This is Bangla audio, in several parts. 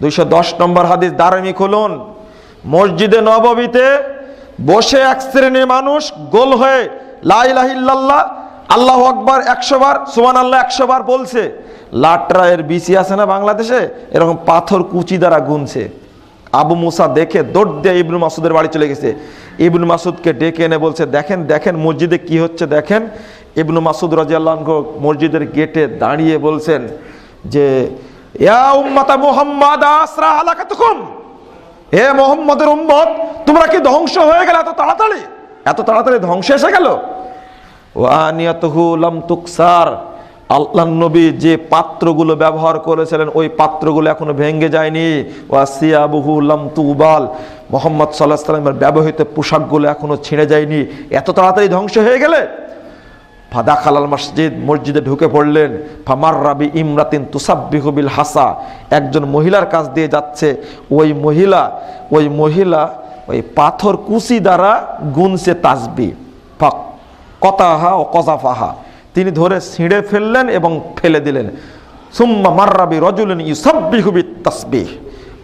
দুইশো দশ নম্বর হাদিস দারমি খুলুন। মসজিদে নববীতে বসে এক শ্রেণির মানুষ গোল হয়ে লাইলাহিল্লাহ আল্লাহ আকবার একশো বার সুমান আল্লাহ একশো বার বলছে। লাটরায়ের বিসি আছে না বাংলাদেশে? এরকম পাথর কুচি দ্বারা গুনছে। আবু মুসা দেখে দৌড় দিয়ে ইবনু মাসুদের বাড়ি চলে গেছে। ইবনু মাসুদকে ডেকে এনে বলছে, দেখেন দেখেন মসজিদে কি হচ্ছে, দেখেন। ইবনু মাসুদ রাজিয়াল্লাহ মসজিদের গেটে দাঁড়িয়ে বলছেন যে হে মোহাম্মদের উম্মত, তোমরা কি ধ্বংস হয়ে গেলে এত তাড়াতাড়ি? এত তাড়াতাড়ি ধ্বংস এসে গেল? তুকসার। আল্লাহ নবী যে পাত্রগুলো ব্যবহার করেছিলেন, ওই পাত্রগুলো এখনও ভেঙে যায়নি। ওয়াসিয়াবুহু লাম তুবাল। মোহাম্মদ সাল্লাহ সাল্লামের ব্যবহৃত পোশাকগুলো এখনও ছিঁড়ে যায়নি। এত তাড়াতাড়ি ধ্বংস হয়ে গেলে? ফাদা খালাল মসজিদ, মসজিদে ঢুকে পড়লেন। ফামার রাবি ইমরাতিন তুসাব্বিহু বিল হাসা। একজন মহিলার কাছ দিয়ে যাচ্ছে। ওই মহিলা ওই মহিলা ওই পাথর কুচি দ্বারা গুনছে তাসবি। কতাহা ও কজাফাহা। তিনি ধরে ছিঁড়ে ফেললেন এবং ফেলে দিলেন। সুম্মা মার্রাবি রজুলিন ইউসাব্বিহু বিত তাসবিহ।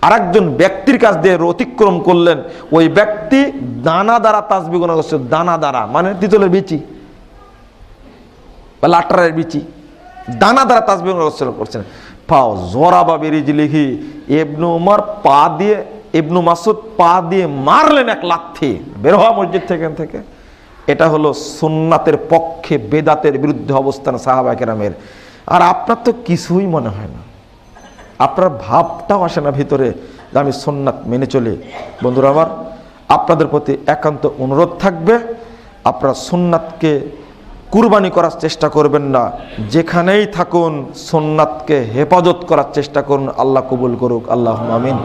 আরেকজন ব্যক্তির কাছ দিয়ে অতিক্রম করলেন। ওই ব্যক্তি দানা দ্বারা তাসবি গোনা করছে। দানা দ্বারা। মানে তিতলের বিচি। বা লাটারের বিচি। দানা দ্বারা তাসবিহ রসল করছেন। পাও জোরা বা বেরিজ লিখি এবনু উমর পা দিয়ে, ইবনু মাসুদ পা দিয়ে মারলেন এক লাথি। বের হওয়া মসজিদ থেকে থেকে। এটা হলো সুন্নাতের পক্ষে বেদাতের বিরুদ্ধে অবস্থান সাহাবা কেরামের। আর আপনার তো কিছুই মনে হয় না। আপনার ভাবটাও আসে না ভিতরে যে আমি সোননাথ মেনে চলি। বন্ধুরা আমার, আপনাদের প্রতি একান্ত অনুরোধ থাকবে, আপনারা সোননাথকে কুরবানি করার চেষ্টা করবেন না। যেখানেই থাকুন সোননাথকে হেফাজত করার চেষ্টা করুন। আল্লাহ কবুল করুক। আল্লাহ আমিন।